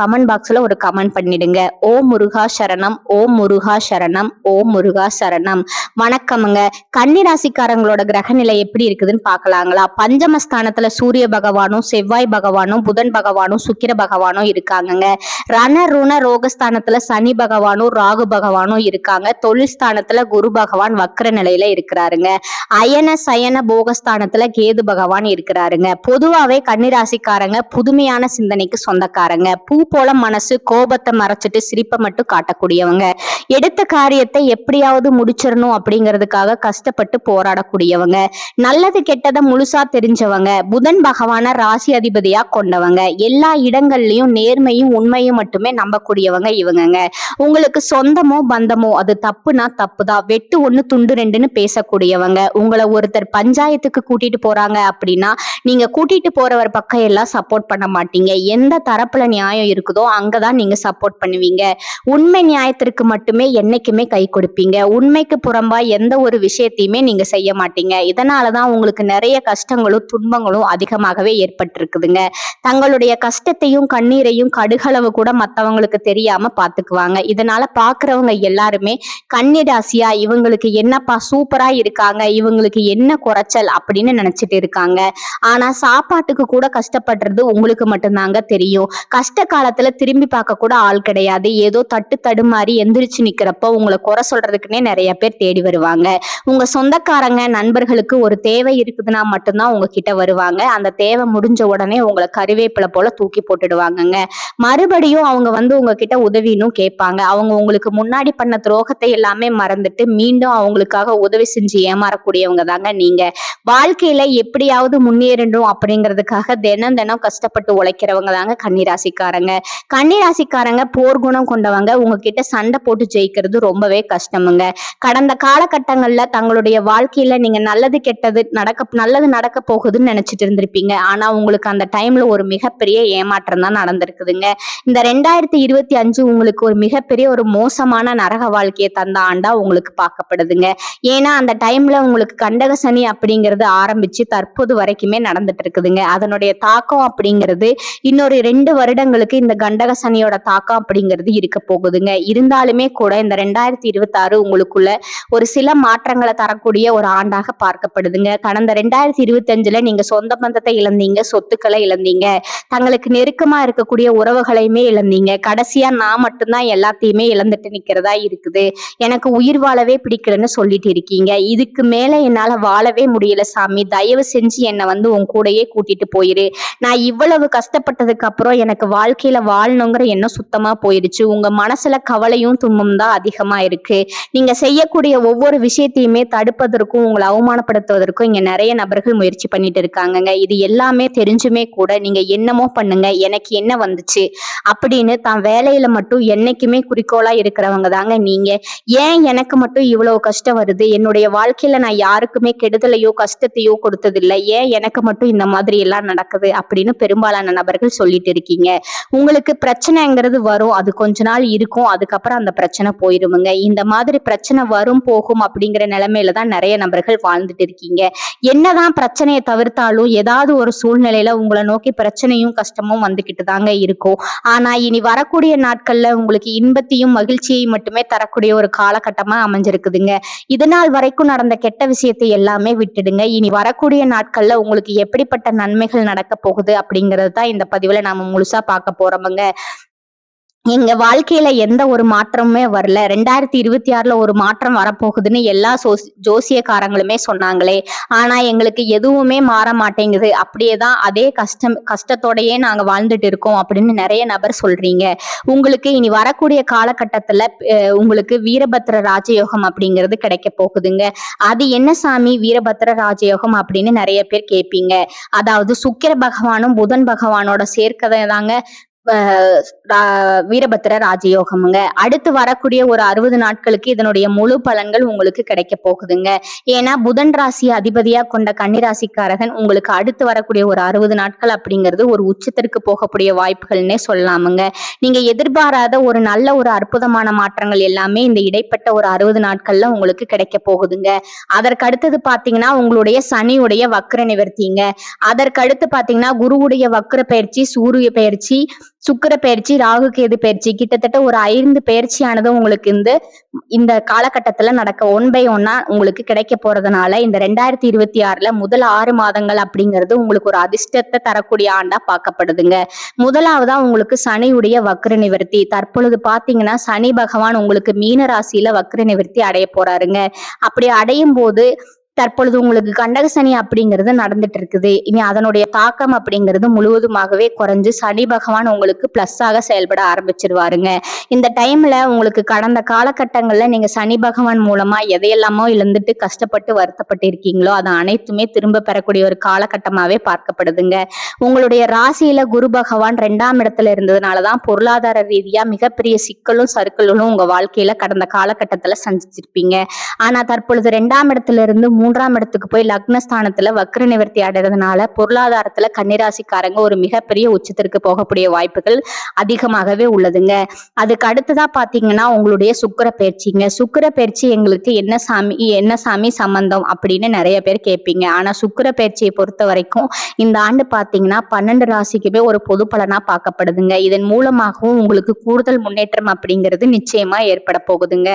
Comment பாக்ஸ்ல ஒரு comment பண்ணிடுங்க. ஓம் முருகா சரணம் ஓம் முருகா சரணம் ஓம் முருகா சரணம். வணக்கமுங்க. கன்னிராசிக்காரங்களோட கிரக நிலை எப்படி இருக்குதுன்னு பார்க்கலாங்களா பஞ்சமஸ்தானத்துல சூரிய பகவானும் செவ்வாய் பகவானும் புதன் பகவானும் சுக்கிர பகவானும் இருக்காங்கங்க. ரண ருண ரோகஸ்தானத்துல சனி பகவானும் ராகு பகவானும் இருக்காங்க. தொழில் ஸ்தானத்துல குரு பகவான் வக்கர நிலையில இருக்கிறாருங்க. அயன சயன போகஸ்தானத்துல கேது பகவான் இருக்கிறாருங்க. பொதுவாவே கன்னிராசிக்காரங்க புதுமையான சிந்தனைக்கு சொந்தக்காரங்க. பூ போல மனசு கோபத்தை மறைச்சிட்டு சிரிப்பை மட்டும் காட்டக்கூடியவங்க. எடுத்த காரியத்தை எப்படியாவது முடிச்சிடணும் அப்படிங்கிறதுக்காக கஷ்டப்பட்டு போராடக்கூடியவங்க. நல்லது கெட்டதை முழுசா தெரிஞ்சவங்க. புதன் பகவான ராசி அதிபதியா கொண்டவங்க. எல்லா இடங்கள்லயும் நேர்மையும் உண்மையும் மட்டுமே நம்பக்கூடியவங்க இவங்கங்க. உங்களுக்கு சொந்தமோ பந்தமோ அது தப்புனா தப்புதான் வெட்டு ஒண்ணு துண்டு ரெண்டுன்னு பேசக்கூடியவங்க. உங்களை ஒருத்தர் பஞ்சாயத்துக்கு கூட்டிட்டு போறாங்க அப்படின்னா நீங்க கூட்டிட்டு போறவர் பக்கம் எல்லாம் சப்போர்ட் பண்ண மாட்டீங்க. எந்த தரப்புல நியாயம் இருக்குதோ அங்கதான் நீங்க சப்போர்ட் பண்ணுவீங்க. உண்மை நியாயத்திற்கு மட்டுமே என்னைக்குமே கை கொடுப்பீங்க. உண்மைக்கு புறம்பா எந்த ஒரு விஷயத்தையுமே நீங்க செய்ய மாட்டீங்க. இதனாலதான் உங்களுக்கு நிறைய கஷ்டங்களும் துன்பங்களும் அதிகமாகவே ஏற்பட்டிருக்குதுங்க. தங்களுடைய கஷ்டத்தையும் கண்ணீரையும் கடுகளவு கூட மத்தவங்களுக்கு தெரியாம பாத்துக்குவாங்க. இதனால பாக்குறவங்க எல்லாருமே கன்னிராசியா இவங்களுக்கு என்னப்பா சூப்பரா இருக்காங்க இவங்களுக்கு என்ன குறைச்சல் அப்படின்னு நினைச்சிட்டு இருக்காங்க. ஆனா சாப்பாட்டுக்கு கூட கஷ்டப்படுறது உங்களுக்கு மட்டும்தாங்க தெரியும். கஷ்ட காலத்துல திரும்பி பார்க்க கூட ஆள் கிடையாது. ஏதோ தட்டு தடுமாறி எந்திரிச்சு நிக்கிறப்போ உங்களை குறை சொல்றதுக்குன்னே நிறைய பேர் தேடி வருவாங்க. உங்க சொந்தக்காரங்க நண்பர்களுக்கு ஒரு தேவை இருக்குதுன்னா மட்டும்தான் உங்ககிட்ட வருவாங்க. அந்த தேவை முடிஞ்ச உடனே உங்களை கருவேப்பிலை போல தூக்கி போட்டுடுவாங்கங்க. மறுபடியும் அவங்க வந்து உங்ககிட்ட உதவினும் கேட்பாங்க. அவங்க உங்களுக்கு முன்னாடி பண்ண துரோகத்தை எல்லாமே மறந்துட்டு மீண்டும் அவங்களுக்காக உதவி செஞ்சு ஏமாறக்கூடியவங்க தாங்க நீங்க. வாழ்க்கையில எப்படியாவது முன்னேறணும் அப்படிங்கிறதுக்காக தினம் தினம் கஷ்டப்பட்டு உழைக்கிறவங்க தாங்க கன்னிராசிக்காரங்க. கன்னிராசிக்காரங்க போர் குணம் கொண்டவங்க. உங்ககிட்ட சண்டை போட்டு ஜெயிக்கிறது ரொம்பவே கஷ்டமுங்க. கடந்த காலகட்டங்கள்ல தங்களுடைய வாழ்க்கையில நீங்க நல்லது கெட்டது நடக்க நல்லது நடக்க போகுதுன்னு நினைச்சிட்டு இருந்திருப்பீங்க. ஆனா உங்களுக்கு அந்த டைம்ல ஒரு மிகப்பெரிய ஏமாற்றம் தான் நடந்திருக்குதுங்க. இந்த ரெண்டாயிரத்தி இருபத்தி அஞ்சு உங்களுக்கு ஒரு மிகப்பெரிய ஒரு மோசமான நரக வாழ்க்கையை தந்த ஆண்டா உங்களுக்கு பார்க்கப்படுதுங்க. ஏன்னா அந்த டைம்ல உங்களுக்கு கண்டக சனி அப்படிங்கிறது ஆரம்பிச்சு தற்போது வரைக்குமே நடந்துட்டு இருக்குதுங்க. அதனுடைய தாக்கம் அப்படிங்கிறது இன்னொரு ரெண்டு வருடங்களுக்கு இந்த கண்டக சனியோட தாக்கம் அப்படிங்கிறது இருக்க போகுதுங்க. இருந்தாலுமே கூட இந்த ரெண்டாயிரத்தி இருபத்தி ஆறு உங்களுக்குள்ள ஒரு சில மாற்றங்களை தரக்கூடிய ஒரு ஆண்டாக பார்க்கப்படுதுங்க. கடந்த ரெண்டாயிரத்தி இருபத்தி அஞ்சுல நீங்க சொந்த பந்தத்தை இழந்தீங்க சொத்துக்களை இழந்தீங்க தங்களுக்கு நெருக்கமா இருக்கக்கூடிய உறவுகளையுமே இழந்தீங்க. கடைசியா நான் மட்டும்தான் எல்லாத்தையுமே இழந்துட்டு நிக்கிறதா இருக்குது. எனக்கு உயிர் வாழவே பிடிக்கலன்னு சொல்லிட்டு இருக்கீங்க. இதுக்கு மேல என்னால வாழவே முடியல சாமி. தயவு செஞ்சு என்னை வந்து உன் கூடயே கூட்டிட்டு போயிரு. நான் இவ்வளவு கஷ்டப்பட்டதுக்கு அப்புறம் எனக்கு வாழ்க்கை வாழ்க்கையில வாழணுங்கிற எண்ணம் சுத்தமா போயிருச்சு உங்க மனசுல கவலையும் துன்பம் தான் அதிகமா இருக்கு. நீங்க செய்யக்கூடிய ஒவ்வொரு விஷயத்தையுமே தடுப்பதற்கும் உங்களை அவமானப்படுத்துவதற்கும் இங்க நிறைய நபர்கள் முயற்சி பண்ணிட்டு இருக்காங்கங்க. இது எல்லாமே தெரிஞ்சுமே கூட நீங்க என்னமோ பண்ணுங்க எனக்கு என்ன வந்துச்சு அப்படின்னு தான் வேலையில மட்டும் என்னைக்குமே குறிக்கோளா இருக்கிறவங்க தாங்க நீங்க. ஏன் எனக்கு மட்டும் இவ்வளவு கஷ்டம் வருது? என்னுடைய வாழ்க்கையில நான் யாருக்குமே கெடுதலையோ கஷ்டத்தையோ கொடுத்ததில்லை. ஏன் எனக்கு மட்டும் இந்த மாதிரி எல்லாம் நடக்குது அப்படின்னு பெரும்பாலான நபர்கள் சொல்லிட்டு இருக்கீங்க. உங்களுக்கு பிரச்சனைங்கிறது வரும். அது கொஞ்ச நாள் இருக்கும். அதுக்கப்புறம் அந்த பிரச்சனை போயிருமுங்க. இந்த மாதிரி பிரச்சனை வரும் போகும் அப்படிங்கிற நிலைமையில தான் நிறைய நபர்கள் வாழ்ந்துட்டு இருக்கீங்க. என்னதான் பிரச்சனையை தவிர்த்தாலும் ஏதாவது ஒரு சூழ்நிலையில உங்களை நோக்கி பிரச்சனையும் கஷ்டமும் வந்துகிட்டு தாங்க இருக்கும். ஆனா இனி வரக்கூடிய நாட்கள்ல உங்களுக்கு இன்பத்தையும் மகிழ்ச்சியையும் மட்டுமே தரக்கூடிய ஒரு காலகட்டமா அமைஞ்சிருக்குதுங்க. இதனால் வரைக்கும் நடந்த கெட்ட விஷயத்தை எல்லாமே விட்டுடுங்க. இனி வரக்கூடிய நாட்கள்ல உங்களுக்கு எப்படிப்பட்ட நன்மைகள் நடக்க போகுது அப்படிங்கிறது தான் இந்த பதிவுல நாம முழுசா பார்க்க போறவங்க எங்க வாழ்க்கையில எந்த ஒரு மாற்றமுமே வரல. ரெண்டாயிரத்தி இருபத்தி ஆறுல ஒரு மாற்றம் வரப்போகுதுன்னு எல்லா சோசி ஜோசியக்காரங்களுமே சொன்னாங்களே. ஆனா எங்களுக்கு எதுவுமே மாற மாட்டேங்குது. அப்படியேதான் அதே கஷ்டம் கஷ்டத்தோடயே நாங்க வாழ்ந்துட்டு இருக்கோம் அப்படின்னு நிறைய நபர் சொல்றீங்க. உங்களுக்கு இனி வரக்கூடிய காலகட்டத்துல உங்களுக்கு வீரபத்ர ராஜயோகம் அப்படிங்கிறது கிடைக்க போகுதுங்க. அது என்ன சாமி? வீரபத்ர ராஜயோகம் அப்படின்னு நிறைய பேர் கேட்பீங்க அதாவது சுக்கிர பகவானும் புதன் பகவானோட சேர்க்கதை தாங்க வீரபத்திர ராஜயோகமுங்க. அடுத்து வரக்கூடிய ஒரு அறுபது நாட்களுக்கு இதனுடைய முழு பலன்கள் உங்களுக்கு கிடைக்க போகுதுங்க. ஏன்னா புதன் ராசி அதிபதியா கொண்ட கன்னிராசிக்காரகன் உங்களுக்கு அடுத்து வரக்கூடிய ஒரு அறுபது நாட்கள் அப்படிங்கிறது ஒரு உச்சத்திற்கு போகக்கூடிய வாய்ப்புகள்னே சொல்லலாமுங்க. நீங்க எதிர்பாராத ஒரு நல்ல ஒரு அற்புதமான மாற்றங்கள் எல்லாமே இந்த இடைப்பட்ட ஒரு அறுபது நாட்கள்ல உங்களுக்கு கிடைக்க போகுதுங்க. அதற்கு அடுத்தது பாத்தீங்கன்னா உங்களுடைய சனியுடைய வக்ர நிவர்த்திங்க. அதற்கு அடுத்து பாத்தீங்கன்னா குருவுடைய வக்ர பயிற்சி சூரிய பயிற்சி சுக்கிர பயிற்சி ராகு கேது பயிற்சி கிட்டத்தட்ட ஒரு ஐந்து பயிற்சியானது உங்களுக்கு இந்த இந்த காலகட்டத்துல நடக்க ஒன் பை ஒன்னா உங்களுக்கு கிடைக்க போறதுனால இந்த ரெண்டாயிரத்தி இருபத்தி ஆறுல முதல் ஆறு மாதங்கள் அப்படிங்கிறது உங்களுக்கு ஒரு அதிர்ஷ்டத்தை தரக்கூடிய ஆண்டா பார்க்கப்படுதுங்க. முதலாவதா உங்களுக்கு சனியுடைய வக்ர நிவர்த்தி. தற்பொழுது பாத்தீங்கன்னா சனி பகவான் உங்களுக்கு மீன ராசியில வக்ர நிவர்த்தி அடைய போறாருங்க. அப்படி அடையும் போது தற்பொழுது உங்களுக்கு கண்டக சனி அப்படிங்கிறது நடந்துட்டு இருக்குது இனி அதனுடைய தாக்கம் அப்படிங்கிறது முழுவதுமாகவே குறைஞ்சு சனி பகவான் உங்களுக்கு பிளஸ்ஸாக செயல்பட ஆரம்பிச்சிருவாருங்க. இந்த டைம்ல உங்களுக்கு கடந்த காலகட்டங்கள்ல நீங்க சனி பகவான் மூலமா எதையெல்லாமோ இழந்துட்டு கஷ்டப்பட்டு வருத்தப்பட்டு இருக்கீங்களோ அது அனைத்துமே திரும்ப பெறக்கூடிய ஒரு காலகட்டமாவே பார்க்கப்படுதுங்க. உங்களுடைய ராசியில குரு பகவான் ரெண்டாம் இடத்துல இருந்ததுனாலதான் பொருளாதார ரீதியா மிகப்பெரிய சிக்கலும் சறுக்கலும் உங்க வாழ்க்கையில கடந்த காலகட்டத்துல சந்திச்சிருப்பீங்க. ஆனா தற்பொழுது ரெண்டாம் இடத்துல இருந்து மூன்றாம் இடத்துக்கு போய் லக்னஸ்தானத்துல வக்ர நிவர்த்தி அடைறதுனால பொருளாதாரத்துல கன்னிராசிக்காரங்க ஒரு மிகப்பெரிய உச்சத்திற்கு போகக்கூடிய வாய்ப்புகள் அதிகமாகவே உள்ளதுங்க. அதுக்கு அடுத்ததா பாத்தீங்கன்னா உங்களுடைய சுக்கிர பயிற்சிங்க. சுக்கிர பயிற்சி எங்களுக்கு என்ன சாமி என்ன சாமி சம்பந்தம் அப்படின்னு நிறைய பேர் கேட்பீங்க. ஆனா சுக்கிர பயிற்சியை பொறுத்த வரைக்கும் இந்த ஆண்டு பாத்தீங்கன்னா பன்னெண்டு ராசிக்குமே ஒரு பொது பலனா பார்க்கப்படுதுங்க. இதன் மூலமாகவும் உங்களுக்கு கூடுதல் முன்னேற்றம் அப்படிங்கிறது நிச்சயமா ஏற்பட போகுதுங்க.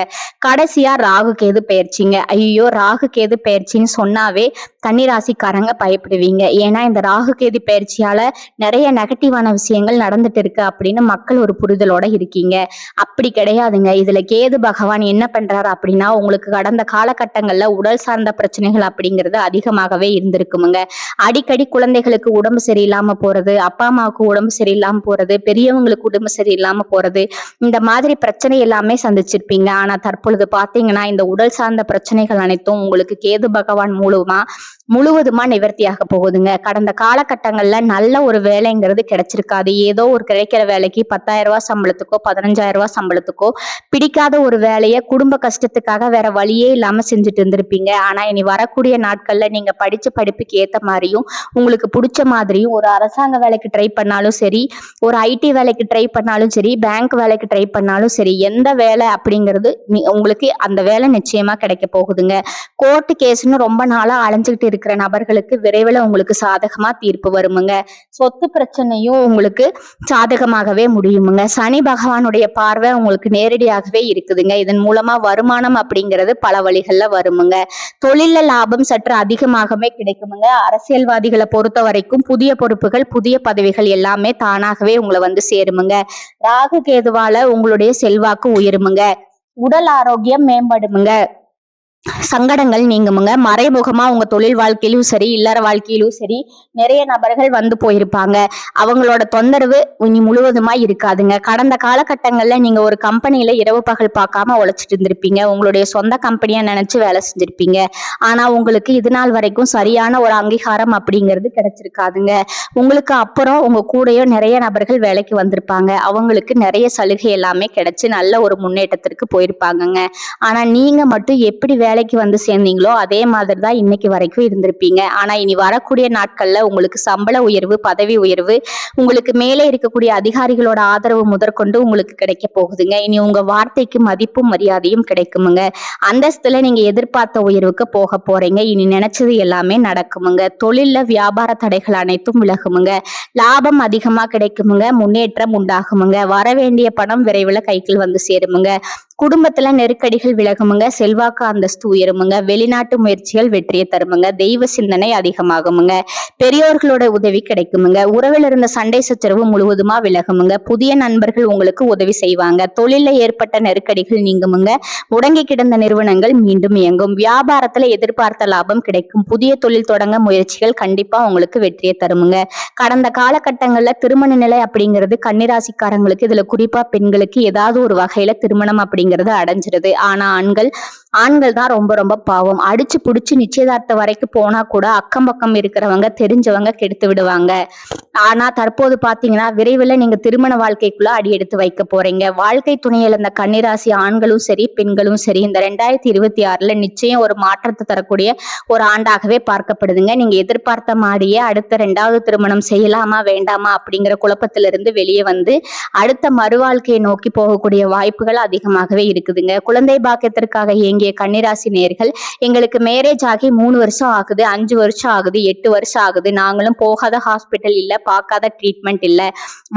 கடைசியா ராகு கேது பயிற்சிங்க. ஐயோ ராகு கேது பயிற்சின்னு சொன்னாவே கன்னிராசிக்காரங்க பயப்படுவீங்க. ஏன்னா இந்த ராகு கேது பயிற்சியால நிறைய நெகட்டிவான விஷயங்கள் நடந்துட்டு இருக்கு அப்படின்னு மக்கள் ஒரு புரிதலோட இருக்கீங்க. அப்படி கிடையாதுங்க. இதுல கேது பகவான் என்ன பண்றாரு அப்படின்னா உங்களுக்கு கடந்த காலகட்டங்கள்ல உடல் சார்ந்த பிரச்சனைகள் அப்படிங்கிறது அதிகமாகவே இருந்திருக்குமுங்க. அடிக்கடி குழந்தைகளுக்கு உடம்பு சரியில்லாம போறது அப்பா அம்மாவுக்கு உடம்பு சரியில்லாம போறது பெரியவங்களுக்கு உடம்பு சரியில்லாம போறது இந்த மாதிரி பிரச்சனை எல்லாமே சந்திச்சிருப்பீங்க. ஆனா தற்பொழுது பாத்தீங்கன்னா இந்த உடல் சார்ந்த பிரச்சனைகள் அனைத்தும் உங்களுக்கு கேது பகவான் மூலமா முழுவதுமா நிவர்த்தியாக போகுதுங்க. கடந்த காலகட்டங்கள்ல நல்ல ஒரு வேலைங்கிறது கிடைச்சிருக்காது. ஏதோ ஒரு கிடைக்கிற வேலைக்கு பத்தாயிரம் ரூபாய் சம்பளத்துக்கோ பதினஞ்சாயிரம் ரூபாய் சம்பளத்துக்கோ பிடிக்காத ஒரு வேலையை குடும்ப கஷ்டத்துக்காக வேற வழியே இல்லாம செஞ்சுட்டு இருந்திருப்பீங்க. ஆனா இனி வரக்கூடிய நாட்கள்ல நீங்க படிச்ச படிப்புக்கு ஏத்த மாதிரியும் உங்களுக்கு பிடிச்ச மாதிரியும் ஒரு அரசாங்க வேலைக்கு ட்ரை பண்ணாலும் சரி ஒரு ஐடி வேலைக்கு ட்ரை பண்ணாலும் சரி பேங்க் வேலைக்கு ட்ரை பண்ணாலும் சரி எந்த வேலை அப்படிங்கிறது உங்களுக்கு அந்த வேலை நிச்சயமா கிடைக்க போகுதுங்க. கோர்ட்டு கேஸ்னு ரொம்ப நாளா அலைஞ்சுக்கிட்டு இருக்கிற நபர்களுக்கு விரைவில் உங்களுக்கு சாதகமா தீர்ப்பு வருமுங்க. சொத்து பிரச்சனையும் உங்களுக்கு சாதகமாகவே முடியுமுங்க. சனி பகவானுடைய பார்வை உங்களுக்கு நேரடியாகவே இருக்குதுங்க. இதன் மூலமா வருமானம் அப்படிங்கிறது பல வழிகள்ல வருமுங்க. தொழில லாபம் சற்று அதிகமாகவே கிடைக்குமுங்க. அரசியல்வாதிகளை பொறுத்த வரைக்கும் புதிய பொறுப்புகள் புதிய பதவிகள் எல்லாமே தானாகவே உங்களை வந்து சேருமுங்க. ராகு கேதுவால உங்களுடைய செல்வாக்கு உயருமுங்க. உடல் ஆரோக்கியம் மேம்படுமுங்க. சங்கடங்கள் நீங்குமுங்க. மறைமுகமா உங்க தொழில் வாழ்க்கையிலும் சரி இல்லற வாழ்க்கையிலும் சரி நிறைய நபர்கள் வந்து போயிருப்பாங்க. அவங்களோட தொந்தரவு இனி முழுவதுமா இருக்காதுங்க. கடந்த காலகட்டங்கள்ல நீங்க ஒரு கம்பெனியில இரவு பகல் பார்க்காம உழைச்சிட்டு இருந்திருப்பீங்க. உங்களுடைய சொந்த கம்பெனியா நினைச்சு வேலை செஞ்சிருப்பீங்க. ஆனா உங்களுக்கு இது நாள் வரைக்கும் சரியான ஒரு அங்கீகாரம் அப்படிங்கிறது கிடைச்சிருக்காதுங்க. உங்களுக்கு அப்புறம் உங்க கூடயோ நிறைய நபர்கள் வேலைக்கு வந்திருப்பாங்க. அவங்களுக்கு நிறைய சலுகை எல்லாமே கிடைச்சு நல்ல ஒரு முன்னேற்றத்திற்கு போயிருப்பாங்கங்க. ஆனா நீங்க மட்டும் எப்படி வேலைக்கு வந்து சேர்ந்தீங்களோ அதே மாதிரி தான் இன்னைக்கு வரைக்கும் இருந்திருப்பீங்க. ஆனா இனி வரக்கூடிய நாட்கள்ல உங்களுக்கு சம்பள உயர்வு பதவி உயர்வு உங்களுக்கு மேலே இருக்கக்கூடிய அதிகாரிகளோட ஆதரவு முதற்கொண்டு உங்களுக்கு கிடைக்க போகுதுங்க. இனி உங்க வார்த்தைக்கு மதிப்பும் மரியாதையும் கிடைக்குமுங்க. அந்தஸ்துல நீங்க எதிர்பார்த்த உயர்வுக்கு போக போறீங்க. இனி நினைச்சது எல்லாமே நடக்குமுங்க. தொழில்ல வியாபார தடைகள் அனைத்தும் விலகுமுங்க. லாபம் அதிகமா கிடைக்குமுங்க. முன்னேற்றம் உண்டாகுமுங்க. வர வேண்டிய பணம் விரைவில் கைக்கில் வந்து சேருமுங்க. குடும்பத்துல நெருக்கடிகள் விலகுமுங்க. செல்வாக்கு அந்தஸ்து உயருமுங்க. வெளிநாட்டு முயற்சிகள் வெற்றியை தருமுங்க. தெய்வ சிந்தனை அதிகமாகுமுங்க. பெரியோர்களோட உதவி கிடைக்குமுங்க. உறவில் இருந்த சண்டை சச்சரவு முழுவதுமா விலகுமுங்க. புதிய நண்பர்கள் உங்களுக்கு உதவி செய்வாங்க. தொழில ஏற்பட்ட நெருக்கடிகள் நீங்குமுங்க. முடங்கி கிடந்த நிறுவனங்கள் மீண்டும் இயங்கும். வியாபாரத்துல எதிர்பார்த்த லாபம் கிடைக்கும். புதிய தொழில் தொடங்க முயற்சிகள் கண்டிப்பா உங்களுக்கு வெற்றியை தருமுங்க. கடந்த காலகட்டங்கள்ல திருமண நிலை அப்படிங்கிறது கன்னிராசிக்காரங்களுக்கு இதுல குறிப்பா பெண்களுக்கு ஏதாவது ஒரு வகையில திருமணம் அப்படி அப்படிங்கறது அடைஞ்சிருது. ஆனா ஆண்கள் ஆண்கள் தான் ரொம்ப ரொம்ப பாவம். அடிச்சு புடிச்சு நிச்சயதார்த்தம் வரைக்கும் போனா கூட அக்கம் பக்கம் இருக்கிறவங்க தெரிஞ்சவங்க கெடுத்து விடுவாங்க. ஆனா தற்போது பாத்தீங்கன்னா விரைவில் நீங்க திருமண வாழ்க்கைக்குள்ள அடி எடுத்து வைக்க போறீங்க. வாழ்க்கை துணை இழந்த கன்னிராசி ஆண்களும் சரி பெண்களும் சரி இந்த ரெண்டாயிரத்தி இருபத்தி ஆறுல நிச்சயம் ஒரு மாற்றத்தை தரக்கூடிய ஒரு ஆண்டாகவே பார்க்கப்படுதுங்க. நீங்க எதிர்பார்த்த மாதிரியே அடுத்த ரெண்டாவது திருமணம் செய்யலாமா வேண்டாமா அப்படிங்கிற குழப்பத்திலிருந்து வெளியே வந்து அடுத்த மறுவாழ்க்கையை நோக்கி போகக்கூடிய வாய்ப்புகள் அதிகமாக அதிகமாகவே இருக்குதுங்க. குழந்தை பாக்கியத்திற்காக இயங்கிய கன்னிராசி நேர்கள் எங்களுக்கு மேரேஜ் ஆகி மூணு வருஷம் ஆகுது அஞ்சு வருஷம் ஆகுது எட்டு வருஷம் ஆகுது. நாங்களும் போகாத ஹாஸ்பிட்டல் இல்ல பார்க்காத ட்ரீட்மெண்ட் இல்ல.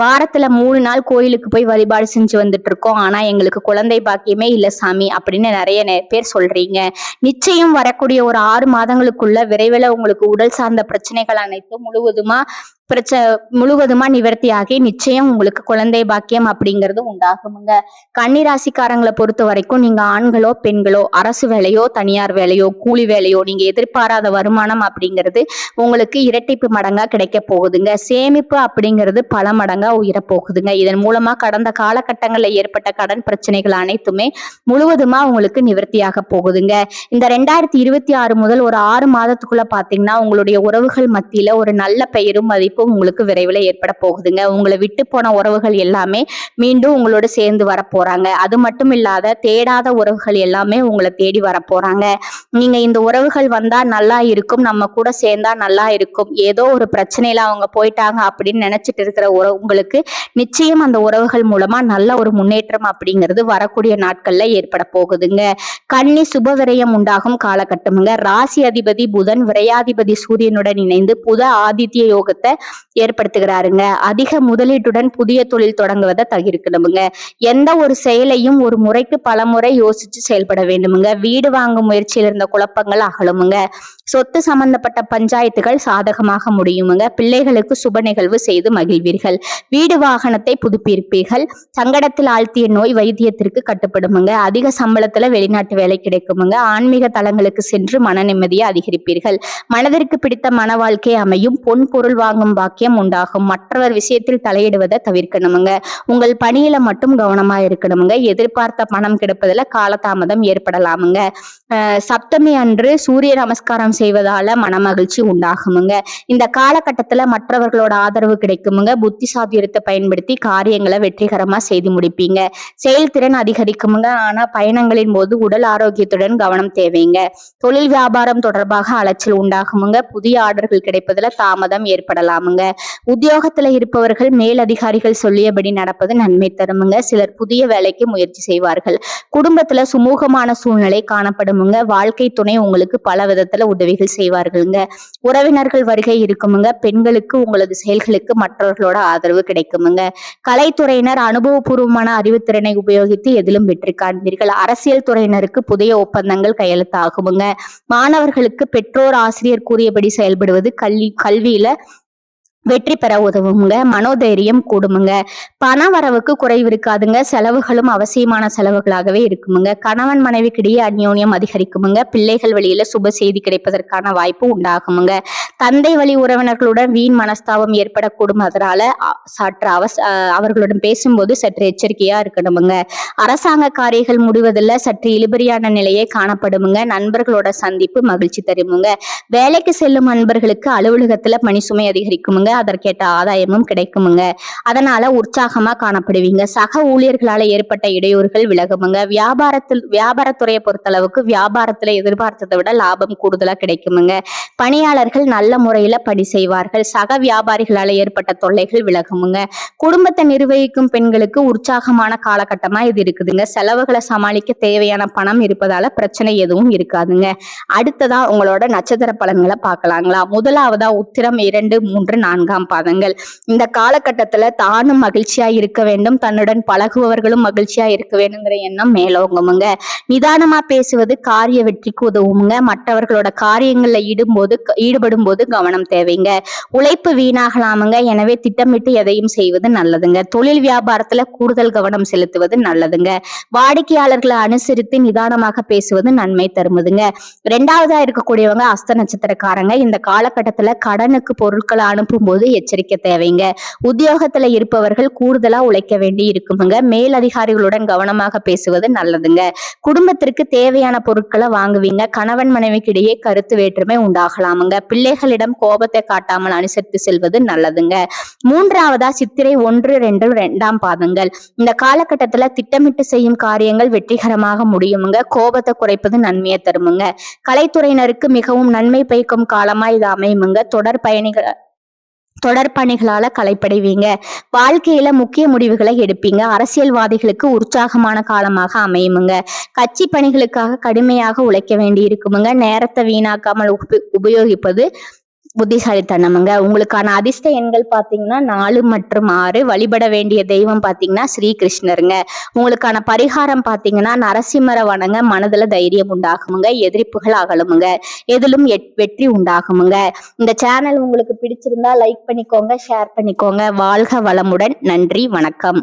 வாரத்துல மூணு நாள் கோயிலுக்கு போய் வழிபாடு செஞ்சு வந்துட்டு இருக்கோம் ஆனா எங்களுக்கு குழந்தை பாக்கியமே இல்ல சாமி அப்படின்னு நிறைய பேர் சொல்றீங்க. நிச்சயம் வரக்கூடிய ஒரு ஆறு மாதங்களுக்குள்ள விரைவில் உங்களுக்கு உடல் சார்ந்த பிரச்சனைகள் அனைத்தும் முழுவதுமா பிரச்ச முழுவதுமா நிவர்த்தியாகி நிச்சயம் உங்களுக்கு குழந்தை பாக்கியம் அப்படிங்கிறது உண்டாகுமுங்க. கன்னிராசிக்காரங்களை பொறுத்த வரைக்கும் நீங்க ஆண்களோ பெண்களோ அரசு வேலையோ தனியார் வேலையோ கூலி வேலையோ நீங்க எதிர்பாராத வருமானம் அப்படிங்கிறது உங்களுக்கு இரட்டிப்பு மடங்கா கிடைக்க போகுதுங்க. சேமிப்பு அப்படிங்கிறது பல மடங்கா உயரப்போகுதுங்க. இதன் மூலமா கடந்த காலகட்டங்களில் ஏற்பட்ட கடன் பிரச்சனைகள் அனைத்துமே முழுவதுமா உங்களுக்கு நிவர்த்தியாக போகுதுங்க. இந்த ரெண்டாயிரத்தி இருபத்தி ஆறு முதல் ஒரு ஆறு மாதத்துக்குள்ள பாத்தீங்கன்னா உங்களுடைய உறவுகள் மத்தியில ஒரு நல்ல பெயரும் மதிப்பு மதிப்பும் உங்களுக்கு விரைவில் ஏற்பட போகுதுங்க. உங்களை விட்டு போன உறவுகள் எல்லாமே மீண்டும் உங்களோட சேர்ந்து வர போறாங்க அது மட்டும் இல்லாத தேடாத உறவுகள் எல்லாமே உங்களை தேடி வர போறாங்க நீங்க இந்த உறவுகள் வந்தா நல்லா இருக்கும். நம்ம கூட சேர்ந்தா நல்லா இருக்கும். ஏதோ ஒரு பிரச்சனையில அவங்க போயிட்டாங்க அப்படின்னு நினைச்சிட்டு இருக்கிற உறவு உங்களுக்கு நிச்சயம் அந்த உறவுகள் மூலமா நல்ல ஒரு முன்னேற்றம் அப்படிங்கிறது வரக்கூடிய நாட்கள்ல ஏற்பட போகுதுங்க. கன்னி சுபவிரயம் உண்டாகும் காலகட்டமுங்க. ராசி அதிபதி புதன் விரையாதிபதி சூரியனுடன் இணைந்து புத ஆதித்ய யோகத்தை ஏற்படுத்துகிறாருங்க. அதிக முதலீட்டுடன் புதிய தொழில் தொடங்குவதை தவிர்க்கணுமுங்க. எந்த ஒரு செயலையும் ஒரு முறைக்கு பல முறை யோசிச்சு செயல்பட வேண்டுமுங்க. வீடு வாங்கும் முயற்சியில் இருந்த குழப்பங்கள் அகலுமுங்க. சொத்து சம்பந்தப்பட்ட பஞ்சாயத்துகள் சாதகமாக முடியுமுங்க. பிள்ளைகளுக்கு சுப நிகழ்வு செய்து மகிழ்வீர்கள். வீடு வாகனத்தை புதுப்பிப்பீர்கள். சங்கடத்தில் ஆழ்த்திய நோய் வைத்தியத்திற்கு கட்டுப்படுமுங்க. அதிக சம்பளத்துல வெளிநாட்டு வேலை கிடைக்குமுங்க. ஆன்மீக தலங்களுக்கு சென்று மன நிம்மதியை அதிகரிப்பீர்கள். மனதிற்கு பிடித்த மன வாழ்க்கை அமையும். பொன் பொருள் வாங்கும் பாக்கியம் உண்டாகும். மற்றவர் விஷயத்தில் தலையிடுவதை தவிர்க்கணுமுங்க. உங்கள் பணியில மட்டும் கவனமா இருக்கணுமுங்க. எதிர்பார்த்த பணம் கிடைப்பதுல காலதாமதம் ஏற்படலாமுங்க. சப்தமி அன்று சூரிய நமஸ்காரம் செய்வதால மனமகிழ்ச்சி உண்டாகுமுங்க. இந்த காலகட்டத்துல மற்றவர்களோட ஆதரவு கிடைக்குமுங்க. புத்தி சாதுரியத்தை பயன்படுத்தி காரியங்களை வெற்றிகரமா செய்து முடிப்பீங்க. செயல்திறன் அதிகரிக்குமுங்க. ஆனா பயணங்களின் போது உடல் ஆரோக்கியத்துடன் கவனம் தேவைங்க. தொழில் வியாபாரம் தொடர்பாக அலைச்சல் உண்டாகுமுங்க. புதிய ஆர்டர்கள் கிடைப்பதுல தாமதம் ஏற்படலாம் தருமுங்க. உத்தியோகத்துல இருப்பவர்கள் மேலதிகாரிகள் சொல்லியபடி நடப்பது நன்மை தருமுங்க. சிலர் புதிய வேலைக்கு முயற்சி செய்வார்கள். குடும்பத்துல சுமூகமான சூழ்நிலை காணப்படுமுங்க. வாழ்க்கை துணை உங்களுக்கு பல விதத்துல உதவிகள் செய்வார்களுங்க. உறவினர்கள் வருகை இருக்குமுங்க. பெண்களுக்கு உங்களது செயல்களுக்கு மற்றவர்களோட ஆதரவு கிடைக்குமுங்க. கலைத்துறையினர் அனுபவபூர்வமான அறிவுத்திறனை உபயோகித்து எதிலும் வெற்றி காண்பீர்கள். அரசியல் துறையினருக்கு புதிய ஒப்பந்தங்கள் கையெழுத்தாகுமுங்க. மாணவர்களுக்கு பெற்றோர் ஆசிரியர் கூறியபடி செயல்படுவது கல்வி கல்வியில வெற்றி பெற உதவுங்க. மனோதைரியம் கூடுமுங்க. பண வரவுக்கு குறைவு இருக்காதுங்க. செலவுகளும் அவசியமான செலவுகளாகவே இருக்குமுங்க. கணவன் மனைவிக்கிடையே அந்யோன்யம் அதிகரிக்குமுங்க. பிள்ளைகள் வழியில சுப செய்தி கிடைப்பதற்கான வாய்ப்பு உண்டாகுமுங்க. தந்தை வழி உறவினர்களுடன் வீண் மனஸ்தாபம் ஏற்படக்கூடும். அதனால சற்று அவச அவர்களுடன் பேசும்போது சற்று எச்சரிக்கையா இருக்கணுமுங்க. அரசாங்க காரியங்கள் முடிவதில் சற்று இழுபறியான நிலையே காணப்படுமுங்க. நண்பர்களோட சந்திப்பு மகிழ்ச்சி தருமுங்க. வேலைக்கு செல்லும் நண்பர்களுக்கு அலுவலகத்துல பணி சுமை அதிகரிக்குமுங்க. அதற்கேற்ற ஆதாயமும் கிடைக்குமுங்க. அதனால உற்சாகமா காணப்படுவீங்க. சக ஊழியர்களால ஏற்பட்ட இடையூறுகள் விலகுமுங்க. வியாபாரத்தில் வியாபாரத்துறையை பொறுத்தளவுக்கு வியாபாரத்துல எதிர்பார்த்ததை விட லாபம் கூடுதலா கிடைக்குமுங்க. பணியாளர்கள் நல்ல முறையில பணி செய்வார்கள். சக வியாபாரிகளால ஏற்பட்ட தொல்லைகள் விலகுமுங்க. குடும்பத்தை நிர்வகிக்கும் பெண்களுக்கு உற்சாகமான காலகட்டமா இது இருக்குதுங்க. செலவுகளை சமாளிக்க தேவையான பணம் இருப்பதால பிரச்சனை எதுவும் இருக்காதுங்க. அடுத்ததா உங்களோட நட்சத்திர பலன்களை பார்க்கலாங்களா? முதலாவதா உத்திரம் இரண்டு மூன்று நான்கு. நான்காம் பாதங்கள். இந்த காலகட்டத்துல தானும் மகிழ்ச்சியா இருக்க வேண்டும். தன்னுடன் பழகுபவர்களும் மகிழ்ச்சியா இருக்க வேணுங்கிற எண்ணம் மேலோங்குமுங்க. நிதானமா பேசுவது காரிய வெற்றிக்கு உதவுமுங்க. மற்றவர்களோட காரியங்கள்ல ஈடும்போது ஈடுபடும் போது கவனம் தேவைங்க. உழைப்பு வீணாகலாமுங்க. எனவே திட்டமிட்டு எதையும் செய்வது நல்லதுங்க. தொழில் வியாபாரத்துல கூடுதல் கவனம் செலுத்துவது நல்லதுங்க. வாடிக்கையாளர்களை அனுசரித்து நிதானமாக பேசுவது நன்மை தருமுதுங்க. ரெண்டாவதா இருக்கக்கூடியவங்க அஸ்த நட்சத்திரக்காரங்க. இந்த காலகட்டத்துல கடனுக்கு பொருட்களை அனுப்பும் போது எச்சரிக்கை தேவைங்க. உத்தியோகத்துல இருப்பவர்கள் கூடுதலா உழைக்க வேண்டி இருக்குமுங்க. மேலதிகாரிகளுடன் கவனமாக பேசுவது நல்லதுங்க. குடும்பத்திற்கு தேவையான பொருட்களை வாங்குவீங்க. கணவன் மனைவிக்கிடையே கருத்து வேற்றுமை உண்டாகலாமுங்க. பிள்ளைகளிடம் கோபத்தை காட்டாமல் அனுசரித்து செல்வது நல்லதுங்க. மூன்றாவதா சித்திரை ஒன்று ரெண்டு ரெண்டாம் பாதங்கள். இந்த காலகட்டத்துல திட்டமிட்டு செய்யும் காரியங்கள் வெற்றிகரமாக முடியுமுங்க. கோபத்தை குறைப்பது நன்மையை தருமுங்க. கலைத்துறையினருக்கு மிகவும் நன்மை பயக்கும் காலமா இது அமையுமுங்க. தொடர் பயணிகள் தொடர் பணிகளால களைப்படைவீங்க. வாழ்க்கையில முக்கிய முடிவுகளை எடுப்பீங்க. அரசியல்வாதிகளுக்கு உற்சாகமான காலமாக அமையுமுங்க. கட்சி பணிகளுக்காக கடுமையாக உழைக்க வேண்டி இருக்குமுங்க நேரத்தை வீணாக்காமல் உப- உபயோகிப்பது புத்திசாலித்தனமுங்க. உங்களுக்கான அதிர்ஷ்ட எண்கள் பார்த்தீங்கன்னா நாலு மற்றும் ஆறு. வழிபட வேண்டிய தெய்வம் பார்த்தீங்கன்னா ஸ்ரீகிருஷ்ணருங்க. உங்களுக்கான பரிகாரம் பார்த்தீங்கன்னா நரசிம்மர வணங்க மனதில் தைரியம் உண்டாகுமுங்க. எதிர்ப்புகள் அகலுமுங்க. எதிலும் வெற்றி உண்டாகுமுங்க. இந்த சேனல் உங்களுக்கு பிடிச்சிருந்தா லைக் பண்ணிக்கோங்க ஷேர் பண்ணிக்கோங்க. வாழ்க வளமுடன். நன்றி வணக்கம்.